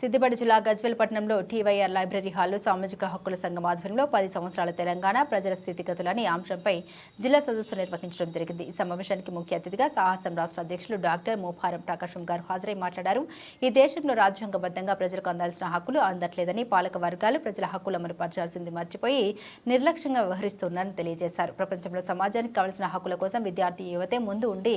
సిద్దిపేట జిల్లా గజ్వేల్ పట్టణంలో TYR library హాల్లో సామాజిక హక్కుల సంఘం ఆధ్వర్యంలో పది సంవత్సరాల తెలంగాణ ప్రజల స్థితిగతులని అంశంపై జిల్లా సదస్సు నిర్వహించడం జరిగింది. ఈ సమావేశానికి ముఖ్య అతిథిగా సాహసం రాష్ట్ర అధ్యక్షులు డాక్టర్ మోఫారం ప్రకాశం గారు హాజరై మాట్లాడారు. ఈ దేశంలో రాజ్యాంగబద్ధంగా ప్రజలకు అందాల్సిన హక్కులు అందట్లేదని పాలక వర్గాలు ప్రజల హక్కులు అమలుపరచాల్సింది మర్చిపోయి నిర్లక్ష్యంగా వ్యవహరిస్తున్నారని తెలియజేశారు. ప్రపంచంలో సమాజానికి కావలసిన హక్కుల కోసం విద్యార్థి యువతే ముందు ఉండి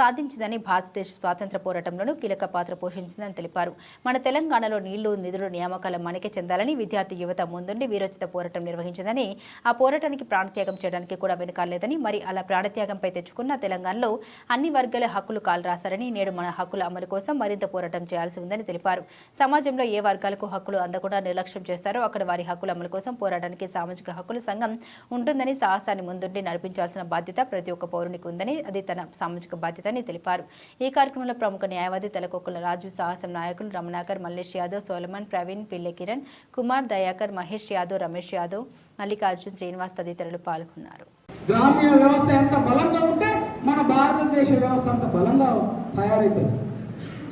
సాధించిందని భారతదేశ స్వాతంత్ర పోరాటంలోనూ కీలక పాత్ర పోషించిందని తెలిపారు. మన తెలంగాణ తెలంగాణలో నీళ్ళు నిధులు నియామకాల మనకే చెందాలని విద్యార్థి యువత ముందుండి వీరోచిత పోరాటం నిర్వహించిందని ఆ పోరాటానికి ప్రాణత్యాగం చేయడానికి కూడా వెనుకాలేదని మరి అలా ప్రాణత్యాగంపై తెచ్చుకున్న తెలంగాణలో అన్ని వర్గాల హక్కులు కాలు రాశారని నేడు మన హక్కుల అమలు కోసం మరింత పోరాటం చేయాల్సి ఉందని తెలిపారు. సమాజంలో ఏ వర్గాలకు హక్కులు అందకుండా నిర్లక్ష్యం చేస్తారో అక్కడ వారి హక్కుల అమలు కోసం పోరాటానికి సామాజిక హక్కుల సంఘం ఉంటుందని సాహసాన్ని ముందుండి నడిపించాల్సిన బాధ్యత ప్రతి ఒక్క పౌరునికి ఉందని అది తన సామాజిక బాధ్యత అని తెలిపారు. ఈ కార్యక్రమంలో ప్రముఖ న్యాయవాది తెలకొక్కుల రాజు సాహసం నాయకులు రమణాకర్ మల్లేష్ యాదవ్ సోలమన్ ప్రవీణ్ పిల్లె కిరణ్ కుమార్ దయాకర్ మహేష్ యాదవ్ రమేష్ యాదవ్ మల్లికార్జున్ శ్రీనివాస్ తదితరులు పాల్గొన్నారు. గ్రామీణ వ్యవస్థ ఎంత బలంగా ఉంటే మన భారతదేశ వ్యవస్థ అంత బలంగా తయారవుతుంది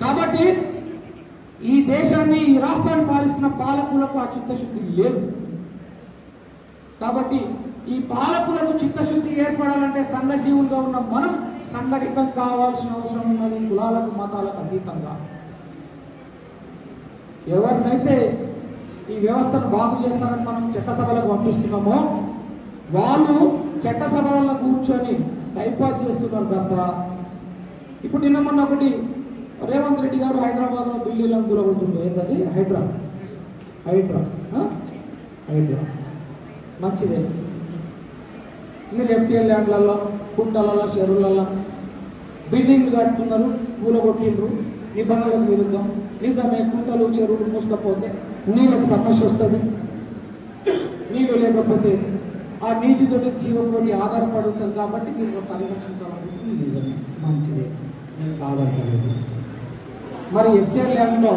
కాబట్టి ఈ దేశాన్ని ఈ రాష్ట్రాన్ని పాలిస్తున్న పాలకులకు ఆ చిత్తశుద్ధి లేదు. కాబట్టి ఈ పాలకులకు చిత్తశుద్ధి ఏర్పడాలంటే సంఘజీవులుగా ఉన్న మనం సంఘటితం కావాల్సిన అవసరం ఉన్నది కులాలకు మతాలకు అతీతంగా. ఎవరినైతే ఈ వ్యవస్థను బాగు చేస్తారని మనం చట్టసభలకు పంపిస్తున్నామో వాళ్ళు చట్టసభలలో కూర్చొని టైపాస్ చేస్తున్నారు తప్ప ఇప్పుడు నిన్న మొన్న ఒకటి రేవంత్ రెడ్డి గారు హైదరాబాద్లో ఢిల్లీలో కూరగొట్టుండే ఏంటది? హైడ్రా. హైడ్రా. హైడ్రా. మంచిదే. ఇన్ని లెఫ్టియల్ ల్యాండ్లలో కుంటలలో చెరువులలో బిల్డింగ్లు కట్టుతున్నారు కూలగొట్టిండ్రు నిబంధనలకు విరుద్ధం. నిజమే కుంటలు చెరువులు మూసుకపోతే నీళ్ళకి సమస్య వస్తుంది. నీళ్ళు లేకపోతే ఆ నీటితోటి జీవంలోని ఆధారపడి ఉంటుంది కాబట్టి దీన్ని పరిరక్షించాలనుకుంటుంది నిజమే. మంచిదే. నేను కాదంటలేదు మరి ఎఫ్టీఆర్ ల్యాండ్లో